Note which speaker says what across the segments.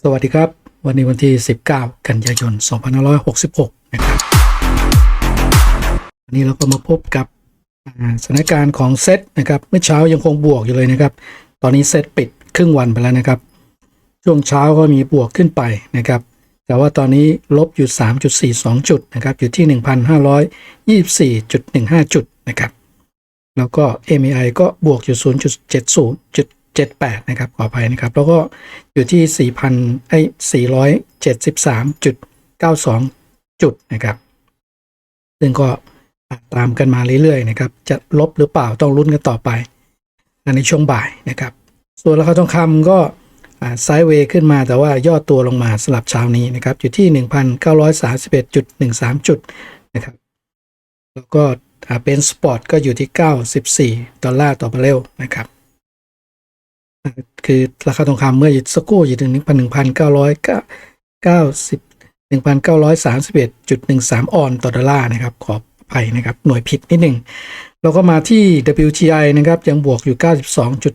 Speaker 1: สวัสดีครับ วันนี้วันที่ 19 กันยายน 2566 นะครับวันนี้เราก็มาพบกับสถานการณ์ของเซตนะครับ เมื่อเช้ายังคงบวกอยู่เลยนะครับ ตอนนี้เซตปิดครึ่งวันไปแล้วนะครับ ช่วงเช้าก็มีบวกขึ้นไปนะครับ แต่ว่าตอนนี้ลบอยู่ 3.42 จุดนะครับ อยู่ที่ 1,524.15 จุดนะครับ แล้วก็ MAI ก็บวกอยู่ 78 นะครับ ขออภัยนะครับ แล้วก็อยู่ที่ 4,000ไอ้473.92 จุดนะครับ ซึ่งก็ตามกันมาเรื่อยๆนะครับ จะลบหรือเปล่าต้องลุ้นกันต่อไป ในช่วงบ่ายนะครับ ส่วนราคาทองคำก็ไซด์เวย์ขึ้นมาแต่ว่าย่อตัวลงมาสลับเช้านี้นะครับ อยู่ที่ 1,931.13 จุดนะครับ แล้วก็เป็นสปอร์ตก็อยู่ที่ 94 ดอลลาร์ต่อบาร์เรลนะครับ คือราคาทองคำเมื่อสักครู่อยู่ถึง1,990 1,931.13ออนต่อดอลลาร์นะครับ ขออภัยนะครับ หน่วยผิดนิดหนึ่งเราก็มาที่ WTI นะครับ ยังบวกอยู่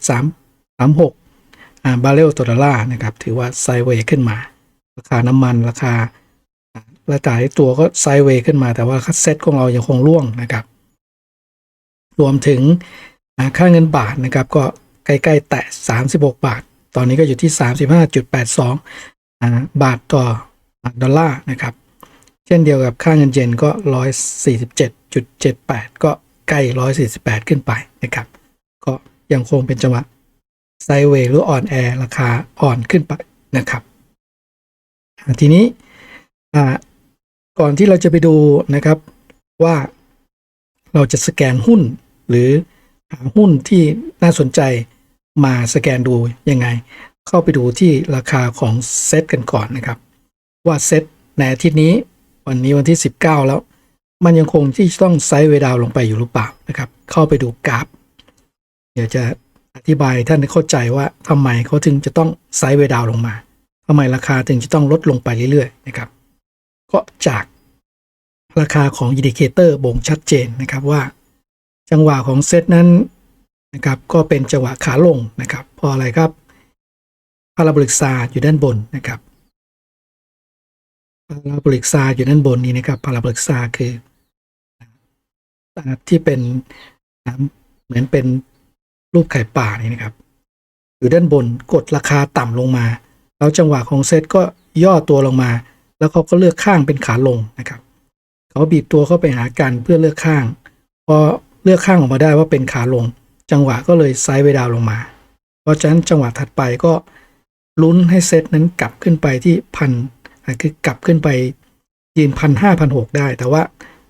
Speaker 1: 92.336อ่าบาร์เรลต่อดอลลาร์นะครับ ถือว่าไซเวย์ขึ้นมา ราคาน้ำมันราคาและจ่ายตัวก็ไซเวย์ขึ้นมา แต่ว่าค่าเซ็ตของเรายังคงร่วงนะครับ รวมถึงค่าเงินบาทนะครับ ก็ ใกล้ๆแตะ 36 บาท ตอนนี้ก็อยู่ที่ 35.82อ่าบาทต่อดอลลาร์นะครับ เช่นเดียวกับค่าเงินเยนก็ 147.78 ก็ใกล้ 148 ขึ้นไปนะครับ ก็ยังคงเป็นจังหวะไซเวย์หรืออ่อนแอราคาอ่อนขึ้นไปนะครับ ทีนี้ก่อนที่เราจะไปดูนะครับว่าเราจะสแกนหุ้นหรือ หาหุ้นที่น่าสนใจมาสแกนดูยังไง เข้าไปดูที่ราคาของเซตกันก่อนนะครับ ว่าเซตในอาทิตย์นี้วันนี้วันที่ 19 แล้ว มันยังคงที่ต้องไซด์เวดาวลงไปอยู่หรือเปล่านะครับ เข้าไปดูกราฟ เดี๋ยวจะอธิบายท่านได้เข้าใจว่าทำไมเขาถึงจะต้องไซด์เวดาวลงมาทำไมราคาถึงจะต้องลดลงไปเรื่อยๆนะครับ ก็จากราคาของอินดิเคเตอร์บ่งชัดเจนนะครับว่า จังหวะของเซตนั้นนะครับก็เป็นจังหวะขาลงนะครับพราะอะไรครับพาราโบลิกซาอยู่ด้านบนนะครับพาราโบลิกซาอยู่ด้านบนนี้นะครับพาราโบลิกซาคือที่เป็นอ่าเหมือนเป็นรูปไข่ป่านี่นะครับอยู่ด้านบนกดราคาต่ำลงมา แล้วจังหวะของเซตก็ย่อตัวลงมา แล้วเขาก็เลือกข้างเป็นขาลงนะครับเขาบีบตัวเข้าไปหากันเพื่อเลือกข้างพอ เลือกข้างออกมาได้ว่าเป็นขาลง จังหวะก็เลยไซด์เวดาวลงมา เพราะฉะนั้นจังหวะถัดไปก็ลุ้นให้เซตนั้นกลับขึ้นไปที่พันคือกลับขึ้นไปยืนพันห้าพันหกได้ แต่ว่า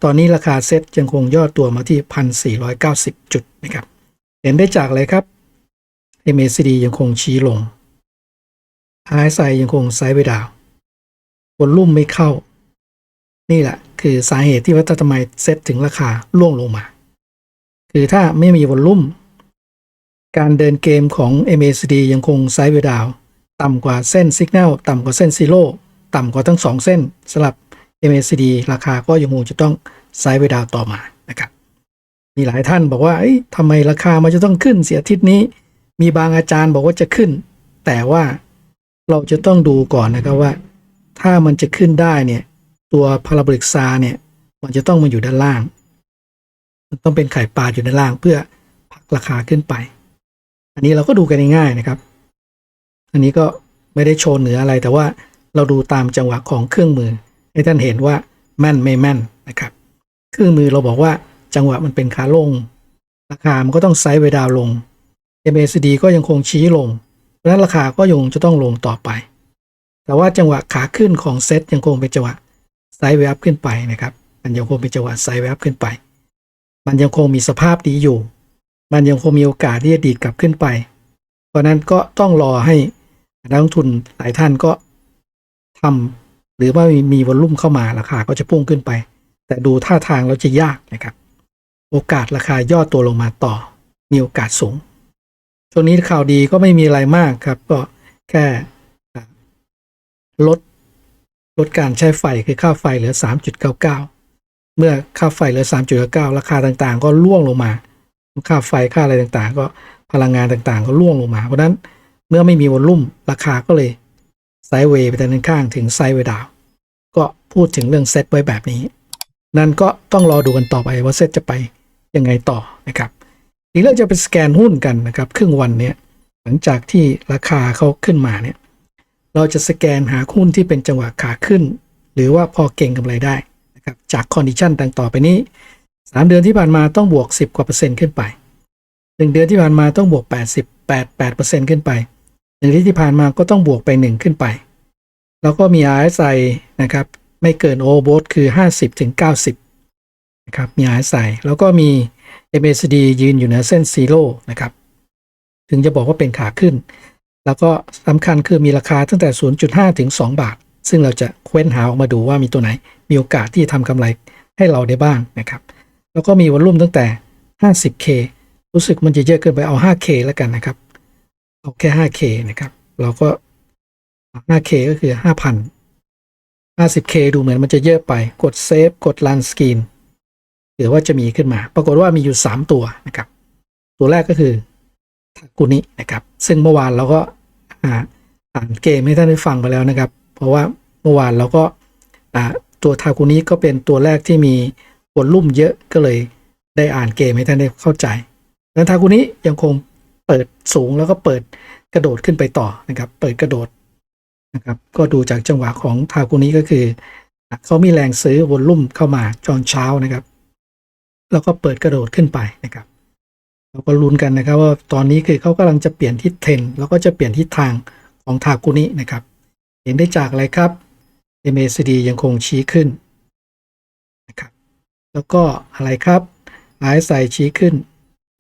Speaker 1: ตอนนี้ราคาเซตยังคงย่อตัวมาที่พันสี่ร้อยเก้าสิบจุดนะครับ เห็นได้จากอะไรครับ MACD ยังคงชี้ลง RSI ยังคงไซด์เวดาววอลุ่มไม่เข้า นี่แหละ คือสาเหตุที่ว่าทำไมเซตถึงราคาล่วงลงมา คือถ้าไม่มีวอลลุ่ม การเดินเกมของ MACD ยังคงไซด์เวดาวต่ำกว่าเส้นสัญญาณต่ำกว่าเส้นซีโร่ต่ำกว่าทั้งสองเส้นสลับ MACD ราคาก็ยังคงจะต้องไซด์เวดาวต่อมานะครับ มีหลายท่านบอกว่าทำไมราคามันจะต้องขึ้นเสียทิตย์นี้ มีบางอาจารย์บอกว่าจะขึ้น แต่ว่าเราจะต้องดูก่อนนะครับว่า ถ้ามันจะขึ้นได้เนี่ย ตัวพาราบลิกซาเนี่ย มันจะต้องมาอยู่ด้านล่าง ต้องเป็นไข่ปลาอยู่ด้านล่างเพื่อผลักราคาขึ้นไป อันนี้เราก็ดูกันง่ายๆนะครับ อันนี้ก็ไม่ได้โชว์เหนืออะไรแต่ว่าเราดูตามจังหวะของเครื่องมือ ให้ท่านเห็นว่าแม่นไม่แม่นนะครับ เครื่องมือเราบอกว่าจังหวะมันเป็นขาลง ราคามันก็ต้องไซด์เวดาวลง MACD ก็ยังคงชี้ลง เพราะฉะนั้นราคาก็ยังจะต้องลงต่อไป แต่ว่าจังหวะขาขึ้นของเซตยังคงเป็นจังหวะไซด์เวย์อัพขึ้นไปนะครับ มันยังคงเป็นจังหวะไซด์เวย์อัพขึ้นไป มันยังคงมีสภาพดีอยู่ มันยังคงมีโอกาสที่จะดีดกลับขึ้นไป เพราะนั้นก็ต้องรอให้นักลงทุนหลายท่านก็ทำหรือว่ามีมีวอลลุ่มเข้ามาราคาก็จะพุ่งขึ้นไป แต่ดูท่าทางแล้วจะยากนะครับ โอกาสราคาย่อตัวลงมาต่อ มีโอกาสสูงช่วงนี้ข่าวดีก็ไม่มีอะไรมากครับ ก็แค่ลดลดการใช้ไฟคือค่าไฟเหลือ 3.99 เมื่อค่าไฟเหลือ 3.9 ราคาต่างๆ ก็ร่วงลงมา ค่าไฟค่าอะไรต่างๆ ก็พลังงานต่างๆ ก็ร่วงลงมา เพราะฉะนั้นเมื่อไม่มีวอลลุ่มราคาก็เลยไซด์เวย์ไปด้านข้างถึงไซด์เวย์ดาวก็พูดถึงเรื่องเซตไว้แบบนี้ นั่นก็ต้องรอดูกันต่อไปว่าเซตจะไปยังไงต่อนะครับอีกเรื่องจะเป็นสแกนหุ้นกันนะครับ ครึ่งวันเนี้ยหลังจากที่ราคาเขาขึ้นมาเนี่ย เราจะสแกนหาหุ้นที่เป็นจังหวะขาขึ้น หรือว่าพอเก่งกำไรได้ นะครับจากคอนดิชันดังต่อไปนี้ 3 เดือนที่ผ่านมาต้องบวก 10 กว่าเปอร์เซ็นต์ขึ้นไป 1 เดือนที่ผ่านมาต้องบวก 88 8เปอร์เซ็นต์ขึ้นไป1เดือนที่ผ่านมาก็ต้องบวกไป 1 ขึ้นไป แล้วก็มี RSI นะครับไม่เกินโอเวอร์คือ 50ถึง90นะครับมี RSI แล้วก็มี MACD ยืนอยู่เหนือเส้นซีโร่นะครับถึงจะบอกว่าเป็นขาขึ้น แล้วก็สำคัญคือมีราคาตั้งแต่ 0.5 ถึง 2 บาท ซึ่งเราจะเค้นหาออกมาดูว่ามีตัวไหน มีโอกาสที่จะทำกำไรให้เราได้บ้างนะครับ แล้วก็มีวอลลุ่มตั้งแต่ 50K รู้สึกมันจะเยอะเกินไปเอา 5K แล้วกันนะครับ เอาแค่ 5K นะครับ เราก็ 5K ก็คือ 5,000 50K ดูเหมือนมันจะเยอะไป กดเซฟ กด Run Screen หรือว่าจะมีขึ้นมา ปรากฏว่ามีอยู่ 3 ตัวนะครับ ตัวแรกก็คือทากุนินะครับ ซึ่งเมื่อวานเราก็อ่านเกมให้ท่านได้ฟังไปแล้วนะครับ ราะว่าเมื่อวานเราก็ตัวทากุนิก็เป็นตัวแรกที่มีวอลลุ่มเยอะก็เลยได้อ่านเกมให้ท่านได้เข้าใจแล้วทากุนิยังคงเปิดสูงแล้วก็เปิดกระโดดขึ้นไปต่อนะครับ เปิดกระโดดนะครับ ก็ดูจากจังหวะของทากุนิก็คือเขามีแรงซื้อวอลลุ่มเข้ามาจอนเช้านะครับ แล้วก็เปิดกระโดดขึ้นไปนะครับเราก็ลุ้นกันนะครับว่าตอนนี้คือเขากำลังจะเปลี่ยนทิศเทรนแล้วก็จะเปลี่ยนทิศทางของทากุนินะครับ เห็นได้จากอะไรครับ MACD ยังคงชี้ขึ้นนะครับแล้วก็อะไรครับ RSI ชี้ขึ้น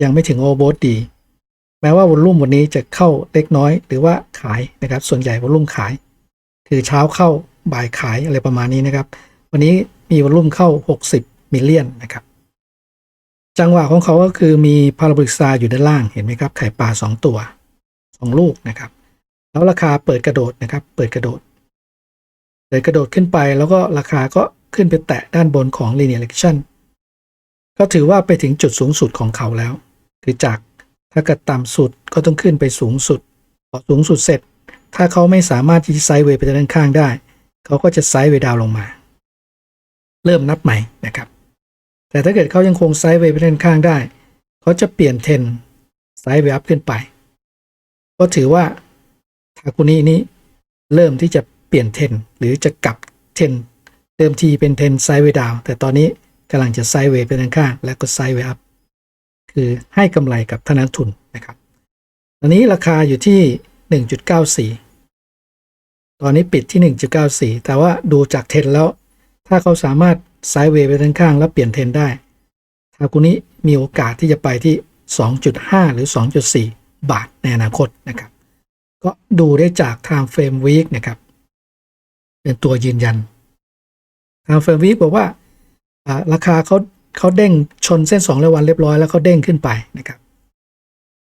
Speaker 1: ยังไม่ถึงโอเวอร์ดี แม้ว่าวอลุ่มวันนี้จะเข้าเล็กน้อย หรือว่าขายนะครับ ส่วนใหญ่วอลุ่มขาย คือเช้าเข้าบ่ายขายอะไรประมาณนี้นะครับ วันนี้มีวอลุ่มเข้า 60มิลเลียนนะครับจังหวะของเขาก็คือมีพาราบลิกซาอยู่ด้านล่างเห็นไหมครับ ไข่ปลา2ตัว 2 ลูกนะครับ แล้วราคาเปิดกระโดดนะครับ เปิดกระโดดเปิดกระโดดขึ้นไปแล้วก็ราคาก็ขึ้นไปแตะด้านบนของ linear regression ก็ถือว่าไปถึงจุดสูงสุดของเขาแล้ว คือจากถ้าเกิดต่ำสุดก็ต้องขึ้นไปสูงสุดพอสูงสุดเสร็จ ถ้าเขาไม่สามารถที่จะไซด์เวย์ไปด้านข้างได้ เขาก็จะไซด์เวย์ดาวน์ลงมา เริ่มนับใหม่นะครับ แต่ถ้าเกิดเขายังคงไซด์เวย์ไปด้านข้างได้ เขาจะเปลี่ยนเทนไซด์เวย์อัพขึ้นไป ก็ถือว่า ทาคุนินี้เริ่มที่จะเปลี่ยนเทนหรือจะกลับเทนเดิมทีเป็นเทนไซด์เวดาวแต่ตอนนี้กำลังจะไซด์เวไปด้านข้างและก็ไซด์เวอัพคือให้กำไรกับธนาทุนนะครับตอนนี้ราคาอยู่ที่ 1.94 ตอนนี้ปิดที่ 1.94 แต่ว่าดูจากเทนแล้ว ถ้าเขาสามารถไซด์เวไปด้านข้างแล้วเปลี่ยนเทนได้ทากุนิมีโอกาสที่จะไปที่ 2.5 หรือ 2.4 บาทในอนาคตนะครับ ก็ดูได้จาก Time Frame Week นะครับ เป็นตัวยืนยัน Time Frame Week บอกว่าราคาเขาเขาเด้งชนเส้น2ร้อยวันเรียบร้อยแล้วเขาเด้งขึ้นไปนะครับ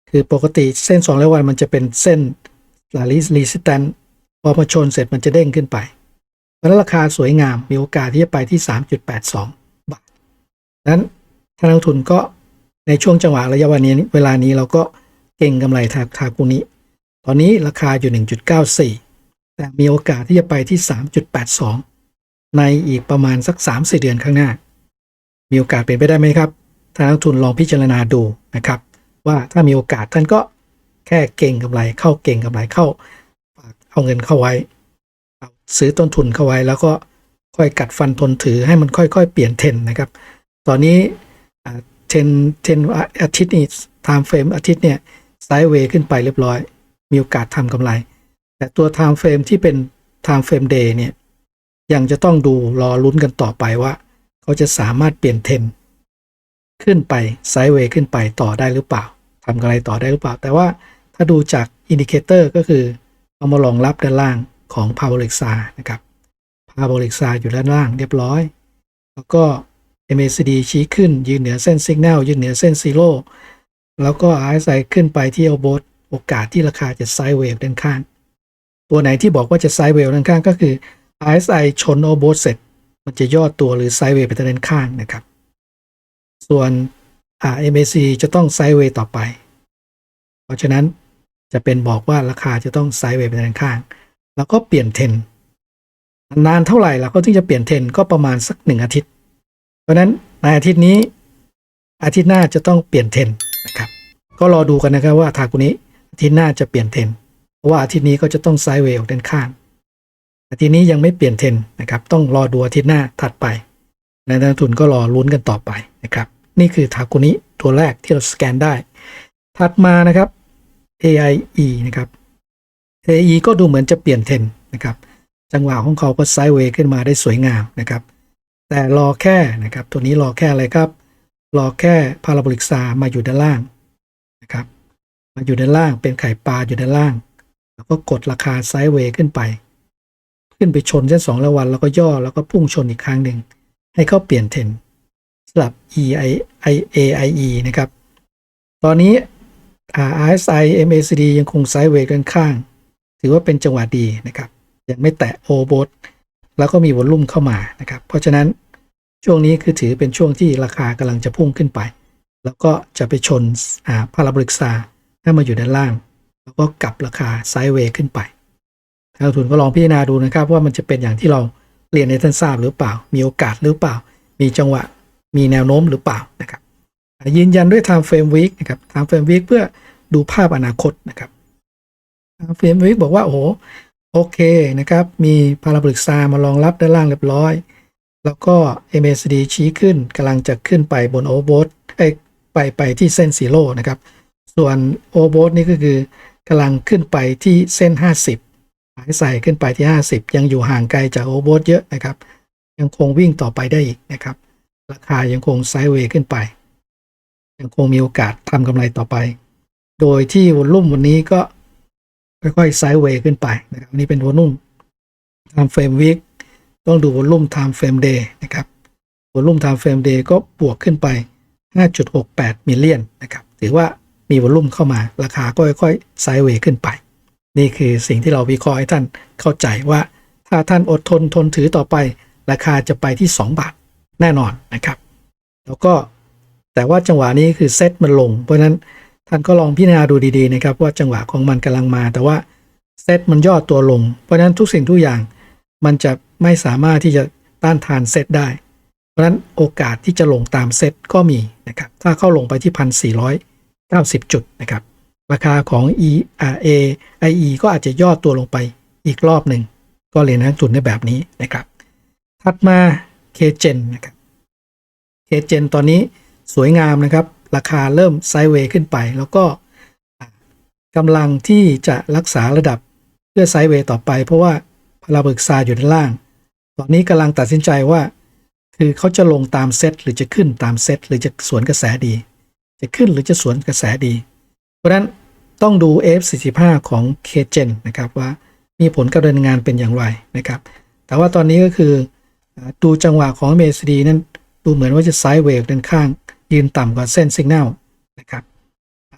Speaker 1: คือปกติเส้น2ร้อยวันมันจะเป็นเส้นลาลิสรีสแตนพอมาชนเสร็จมันจะเด้งขึ้นไป เพราะนั้นราคาสวยงามมีโอกาสที่จะไปที่ 3.82 บาทนั้นถ้านักทุนก็ในช่วงจังหวะระยะวันนี้เวลานี้เราก็เก่งกำไรทาทากุนิ ตอนนี้ราคาอยู่ 1.94 แต่มีโอกาสที่จะไปที่ 3.82 ในอีกประมาณสัก 3-4 เดือนข้างหน้า มีโอกาสเป็นไปได้ไหมครับถ้านักทุนลองพิจารณาดูนะครับ ว่าถ้ามีโอกาสท่านก็แค่เก่งกำไรเข้าเก่งกำไรเข้าฝากเอาเงินเข้าไว้ซื้อต้นทุนเข้าไว้แล้วก็ค่อยกัดฟันทนถือให้มันค่อยๆ เปลี่ยนเทรนนะครับ ตอนนี้เทรนเทนอาทิตย์นี้ไทม์เฟรมอาทิตย์เนี่ยไซด์เวย์ขึ้นไปเรียบร้อย มีโอกาสทำกำไร แต่ตัวไทม์เฟรมที่เป็นไทม์เฟรมเดย์เนี่ยยังจะต้องดูรอลุ้นกันต่อไปว่า เขาจะสามารถเปลี่ยนเทรนขึ้นไปไซด์เวย์ขึ้นไปต่อได้หรือเปล่าทำกำไรต่อได้หรือเปล่า แต่ว่าถ้าดูจากอินดิเคเตอร์ก็คือเอามารองรับด้านล่างของพาโบลิกซานะครับพาโบลิกซาอยู่ด้านล่างเรียบร้อย แล้วก็ MACD ชี้ขึ้นยืนเหนือเส้นสัญญาณยืนเหนือเส้นซีโร่แล้วก็ RSI ขึ้นไปที่เอลโบส โอกาสที่ราคาจะไซด์เวย์ด้านข้าง ตัวไหนที่บอกว่าจะไซด์เวย์ด้านข้างก็คือ RSI ชนเอโบสเสร็จมันจะย่อตัวหรือไซด์เวย์ไปด้านข้างนะครับ ส่วน A MAC จะต้องไซด์เวย์ต่อไป เพราะฉะนั้นจะเป็นบอกว่าราคาจะต้องไซด์เวย์ไปด้านข้าง แล้วก็เปลี่ยนเทนนานเท่าไหร่เราก็ถึงจะเปลี่ยนเทนก็ประมาณสักหนึ่งอาทิตย์ เพราะฉะนั้นในอาทิตย์นี้อาทิตย์หน้าจะต้องเปลี่ยนเทนนะครับ ก็รอดูกันนะครับว่าทากุนี้ อาทิตย์หน้าจะเปลี่ยนเทรนเพราะว่าอาทิตย์นี้ก็จะต้องไซด์เวย์ออกด้านข้างอาทิตย์นี้ยังไม่เปลี่ยนเทรนนะครับ ต้องรอดูอาทิตย์หน้าถัดไปนักลงทุนก็รอลุ้นกันต่อไปนะครับ นี่คือทากุนี้ตัวแรกที่เราสแกนได้ ถัดมานะครับ AIE นะครับ AIE ก็ดูเหมือนจะเปลี่ยนเทรนนะครับ จังหวะของเขาก็ไซด์เวย์ขึ้นมาได้สวยงามนะครับ แต่รอแค่นะครับ ตัวนี้รอแค่อะไรครับ รอแค่พาราโบลิกซามาอยู่ด้านล่างนะครับ มาอยู่ด้านล่างเป็นไข่ปลาอยู่ด้านล่าง แล้วก็กดราคาไซด์เวย์ขึ้นไป ขึ้นไปชนเส้นสองระวันแล้วก็ย่อแล้วก็พุ่งชนอีกครั้งหนึ่ง ให้เขาเปลี่ยนเทรนสลับ E I I A I E นะครับ ตอนนี้ RSI MACD ยังคงไซด์เวย์ด้นข้าง ถือว่าเป็นจังหวะดีนะครับ ยังไม่แตะโอโบทแล้วก็มีวอลลุ่มเข้ามานะครับ เพราะฉะนั้นช่วงนี้คือถือเป็นช่วงที่ราคากำลังจะพุ่งขึ้นไป แล้วก็จะไปชนอ่าพาราบริกซา ให้มาอยู่ด้านล่าง แล้วก็กลับราคาไซด์เวย์ขึ้นไปนักลงทุนก็ลองพิจารณาดูนะครับ ว่ามันจะเป็นอย่างที่เราเรียนในท่านทราบหรือเปล่า มีโอกาสหรือเปล่า มีจังหวะมีแนวโน้มหรือเปล่านะครับยืนยันด้วย time frame week นะครับ time frame week เพื่อดูภาพอนาคตนะครับ time frame week บอกว่า โอ้โหโอเคนะครับ มีพาราบริกซามารองรับด้านล่างเรียบร้อย แล้วก็ MACD ชี้ขึ้นกำลังจะขึ้นไปบนโอเวอร์บอ้ยไปไปที่เส้นซีโร่นะครับ ส่วนโอเวอร์โบทนี่ก็คือกำลังขึ้นไปที่เส้น 50 หายใส่ขึ้นไปที่ 50 ยังอยู่ห่างไกลจากโอเวอร์โบทเยอะนะครับ ยังคงวิ่งต่อไปได้อีกนะครับ ราคายังคงไซด์เวย์ขึ้นไป ยังคงมีโอกาสทำกำไรต่อไป โดยที่วอลุ่มวันนี้ก็ค่อยๆไซด์เวย์ขึ้นไปนะครับนี่เป็นวอลุ่ม time frame week ต้องดูวอลุ่ม time frame day นะครับวอลุ่ม time frame day ก็บวกขึ้นไป 5.68มิลเลียนนะครับถือว่า มีวอลุ่มเข้ามาราคาก็ค่อยๆไซด์เวย์ขึ้นไป นี่คือสิ่งที่เราวิเคราะห์ให้ท่านเข้าใจว่าถ้าท่านอดทนทนถือต่อไป ราคาจะไปที่ 2 บาทแน่นอนนะครับ แล้วก็แต่ว่าจังหวะนี้คือเซตมันลง เพราะนั้นท่านก็ลองพิจารณาดูดีๆนะครับว่าจังหวะของมันกำลังมา แต่ว่าเซตมันย่อตัวลง เพราะนั้นทุกสิ่งทุกอย่างมันจะไม่สามารถที่จะต้านทานเซตได้ เพราะฉะนั้นโอกาสที่จะลงตามเซตก็มีนะครับถ้าเข้าลงไปที่พันสี่ร้อย เก้าสิบจุดนะครับ ราคาของ E R A I E ก็อาจจะย่อตัวลงไปอีกรอบหนึ่ง ก็เรียนนักทุนในแบบนี้นะครับ ถัดมา k g e n นะครับ k g e n ตอนนี้สวยงามนะครับ ราคาเริ่มไซด์เวย์ขึ้นไป แล้วก็กำลังที่จะรักษาระดับเพื่อไซด์เวย์ต่อไป เพราะว่าพาราบึกซาอยู่ด้านล่าง ตอนนี้กำลังตัดสินใจว่า คือเขาจะลงตามเซตหรือจะขึ้นตามเซตหรือจะสวนกระแสดี จะขึ้นหรือจะสวนกระแสดี เพราะนั้นต้องดู F45 ของ k g e n นะครับว่ามีผลการดำเนินงานเป็นอย่างไรนะครับ แต่ว่าตอนนี้ก็คือดูจังหวะของ MACD นั้นดูเหมือนว่าจะไซด์เวย์ด้านข้าง ยืนต่ำกว่าเส้นสัญญาณนะครับ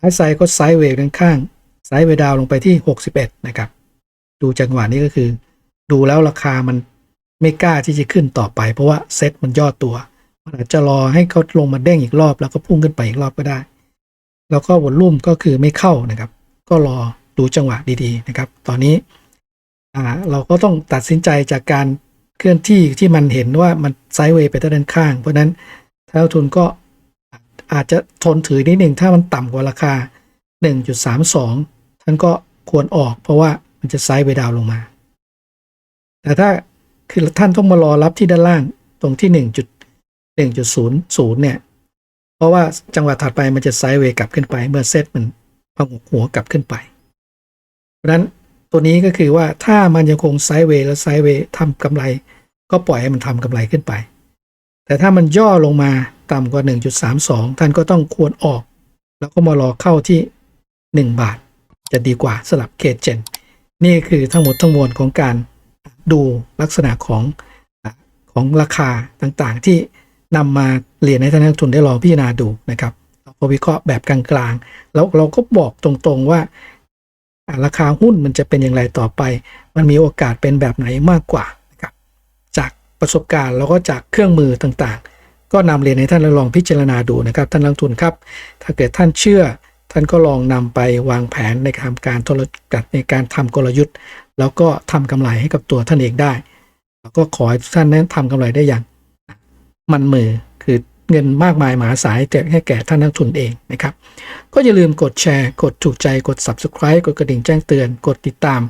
Speaker 1: RSI ก็ไซด์เวย์ด้านข้างไซด์เวดาวลงไปที่ 61 นะครับ ดูจังหวะนี้ก็คือ ดูแล้วราคามันไม่กล้าที่จะขึ้นต่อไป เพราะว่าเซ็ตมันย่อตัว อาจจะรอให้เขาลงมาเด้งอีกรอบ แล้วก็พุ่งขึ้นไปอีกรอบก็ได้ แล้วก็วอลลุ่มก็คือไม่เข้านะครับ ก็รอดูจังหวะดีๆนะครับ ตอนนี้อ่าเราก็ต้องตัดสินใจจากการเคลื่อนที่ที่มันเห็นว่ามันไซด์เวย์ไปด้านข้าง เพราะนั้นถ้าทุนก็อาจจะทนถือนิดหนึ่งถ้ามันต่ำกว่าราคา 1.32 ท่านก็ควรออกเพราะว่ามันจะไซด์เวย์ดาวน์ลงมา แต่ถ้าคือท่านต้องมารอรับที่ด้านล่างตรงที่ 1.00เนี่ยเพราะว่าจังหวะถัดไปมันจะไซด์เวย์กลับขึ้นไป เมื่อเซตมันพองหัวกลับขึ้นไป เพราะฉะนั้นตัวนี้ก็คือว่าถ้ามันยังคงไซด์เวย์แล้วไซด์เวย์ทำกำไร ก็ปล่อยให้มันทำกำไรขึ้นไป แต่ถ้ามันย่อลงมาต่ำกว่า 1.32 ท่านก็ต้องควรออก แล้วก็มารอเข้าที่ 1 บาท จะดีกว่าสลับเคเจนนี่คือทั้งหมดทั้งมวลของการดูลักษณะของของราคาต่างๆที่ นำมาเรียนให้ท่านนักทุนได้ลองพิจารณาดูนะครับเราก็วิเคราะห์แบบกลางๆ แล้วเราก็บอกตรงๆว่าราคาหุ้นมันจะเป็นอย่างไรต่อไป มันมีโอกาสเป็นแบบไหนมากกว่านะครับจากประสบการณ์แล้วก็จากเครื่องมือต่างๆ ก็นำเรียนให้ท่านลองพิจารณาดูนะครับ ท่านนักทุนครับ ถ้าเกิดท่านเชื่อ ท่านก็ลองนำไปวางแผนในการทำการธุรกิจในการทำกลยุทธ์ แล้วก็ทำกำไรให้กับตัวท่านเองได้ แล้วก็ขอให้ท่านนั้นทำกำไรได้อย่าง มันมือคือเงินมากมายมหาศาลแจกให้แก่ท่านนักทุนเองนะครับ ก็อย่าลืมกดแชร์ กดถูกใจกด subscribe กดกระดิ่งแจ้งเตือน กดติดตาม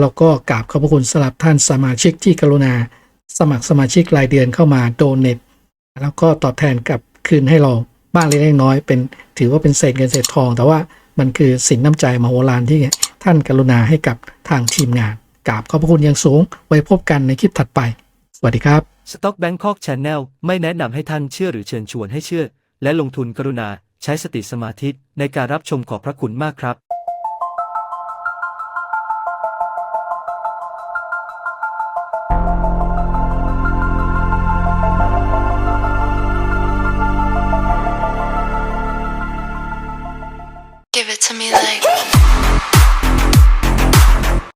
Speaker 1: แล้วก็กราบขอบพระคุณสำหรับท่านสมาชิกที่กรุณา สมัครสมาชิกรายเดือนเข้ามาโดเน t แล้วก็ตอบแทนกับคืนให้เราบ้างเล็กน้อยเป็น ถือว่าเป็นเศษเงินเศษทอง แต่ว่ามันคือสินน้ำใจมโหฬารที่ท่านกรุณาให้กับทางทีมงานกราบขอบพระคุณอย่างสูง ไว้พบกันในคลิปถัดไป สวัสดีครับ
Speaker 2: Stock Bangkok Channel ไม่แนะนำให้ท่านเชื่อหรือเชิญชวนให้เชื่อ และลงทุนกรุณา ใช้สติสมาธิในการรับชมขอบพระคุณมากครับ